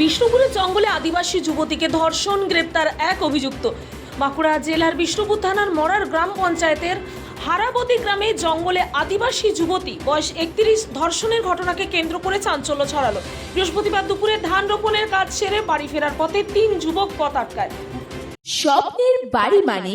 বিষ্ণুপুরের জঙ্গলে আদিবাসী যুবতীকে ধর্ষণ, গ্রেপ্তার এক অভিযুক্ত। বাঁকুড়া জেলার বিষ্ণুপুর থানার মরার গ্রাম পঞ্চায়েতের হারাবতী গ্রামে জঙ্গলে আদিবাসী যুবতী বয়স একত্রিশ ধর্ষণের ঘটনাকে কেন্দ্র করে চাঞ্চল্য ছড়ালো। বৃহস্পতিবার দুপুরে ধান রোপণের কাজ সেরে বাড়ি ফেরার পথে তিন যুবক পথ আটকায়। স্বপ্নের বাড়ি মানে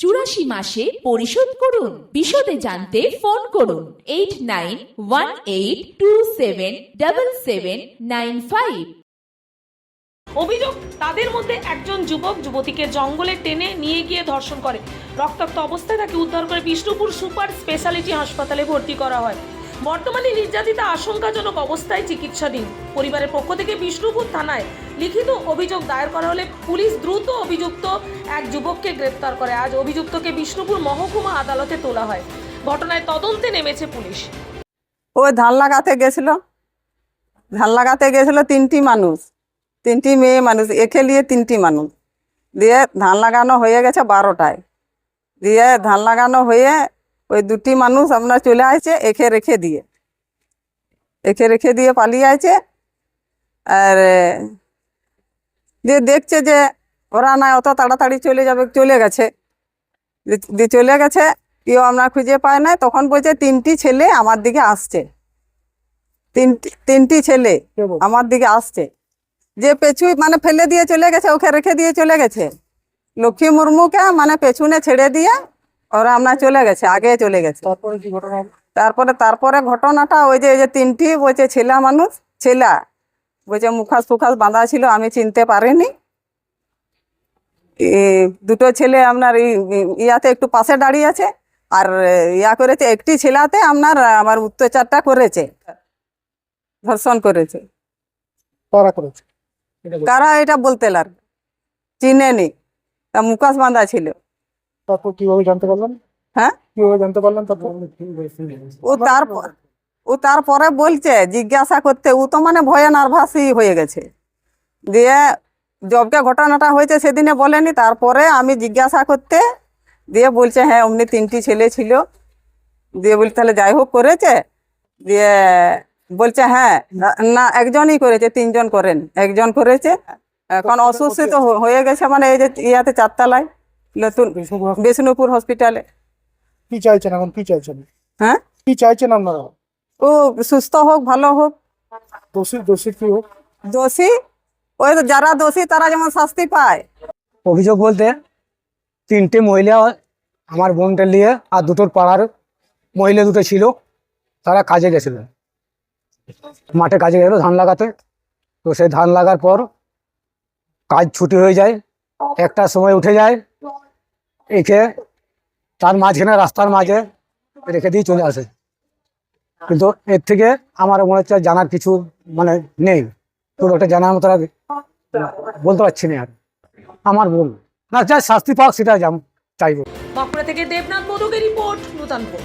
চুরাশি মাসে পরিশোধ করুন। বিশদে জানতে ফোন করুন eight nine one eight two seven double seven nine five. অভিযোগ, তাদের মধ্যে একজন যুবক যুবতীকে জঙ্গলে টেনে নিয়ে গিয়ে ধর্ষণ করে। রক্তাক্ত অবস্থায় তাকে উদ্ধার করে বিষ্ণুপুর সুপার স্পেশালিটি হাসপাতালে ভর্তি করা হয়। বর্তমানে নির্যাতিতা আশঙ্কাজনক অবস্থায় চিকিৎসাধীন। পরিবারের পক্ষ থেকে বিষ্ণুপুর থানায় লিখিত অভিযোগ দায়ের করা হলে পুলিশ দ্রুত অভিযুক্ত এক যুবককে গ্রেপ্তার করে। আজ অভিযুক্তকে বিষ্ণুপুর মহকুমা আদালতে তোলা হয়। ঘটনায় তদন্তে নেমেছে পুলিশ। ও ধান লাগাতে গেছিল। ধান লাগাতে গেছিল তিনটি মানুষ। তিনটি মেয়ে মানুষ। একে নিয়ে তিনটি মানুষ। দিয়ে ধান লাগানো হয়ে গেছে বারোটায়। দিয়ে ধান লাগানো হয়ে ওই দুটি মানুষ আপনার চলে আসছে একে রেখে দিয়ে। একে রেখে দিয়ে পালিয়ে আছে আর দিয়ে দেখছে যে ওরা না অত তাড়াতাড়ি চলে যাবে চলে গেছে। দিয়ে চলে গেছে কেউ আমরা খুঁজে পায় না তখন বলছে তিনটি ছেলে আমার দিকে আসছে। তিনটি তিনটি ছেলে আমার দিকে আসছে। যে পেছু মানে ফেলে দিয়ে চলে গেছে ওকে রেখে দিয়ে চলে গেছে। লক্ষ্মী মুর্মুকে মানে পেছনে ছেড়ে দিয়ে ওরা আমরা চলে গেছে আগে চলে গেছে। তারপরে কি ঘটনা? তারপরে তারপরে ঘটনাটা ওই যে ওই যে তিনটি বলছে ছেলা মানুষ ছেলা। বলছে মুখাস ফুখাস বাঁধা ছিল আমি চিনতে পারিনি। দুটো ছেলে আপনার ইয়াতে একটু পাশে দাঁড়িয়ে আছে আর ইয়া করেছে একটি ছেলাতে আপনার আমার অত্যাচারটা করেছে ধর্ষণ করেছে। কারা এটা বলুন। কারা এটা বলতে লাগ চিনেনি। তা মুখাস বাঁধা ছিল। তারপর কীভাবে জানতে পারলেন হ্যাঁ? কীভাবে জানতে পারলেন তারপর? ও তারপর ও তারপরে বলছে জিজ্ঞাসা করতে ও তো মানে ভয়ে নার্ভাসই হয়ে গেছে। দিয়ে জবকে ঘটনাটা হয়েছে সেদিনে বলেনি তারপরে আমি জিজ্ঞাসা করতে দিয়ে বলছে হ্যাঁ অমনি তিনটি ছেলে ছিল। দিয়ে বলি তাহলে যাই হোক করেছে। দিয়ে বলছে হ্যাঁ না- একজনই করেছে তিনজন করেন একজন করেছে। এখন অসুস্থ হ- হয়ে গেছে মানে এই যে ইয়াতে চারতলায়। নতুন বিষ্ণুপুর হসপিটালে। কি চাইছেন এখন? কি চাইছেন? হ্যাঁ? কি চাইছেন আপনারা? ও সুস্থ হোক ভালো হোক। দোষী দোষী কি হোক? দোষী? ওই তো যারা দোষী তারা যেমন শাস্তি পায়। অভিযোগ বলতে তিনটে মহিলা আমার বোনটা নিয়ে আর দুটোর পাড়ার মহিলা দুটো ছিল তারা কাজে গেছিল। মাঠে কাজে গেল ধান লাগাতে। তো সেই ধান লাগার পর কাজ ছুটি হয়ে যায় একটার সময় উঠে যায় একে তার মাঝখানে, রাস্তার মাঝে রেখে দিয়ে চলে আসে। কিন্তু এর থেকে আমার মনে হচ্ছে জানার কিছু মানে নেই। তোর একটা জানার মতো বলতে পারছি না আর। আমার বোন না, যা শাস্তি পাক সেটা চাইব চাইব। বাঁকুড়া থেকে দেবনাথ মধুকে রিপোর্ট নূতনপুর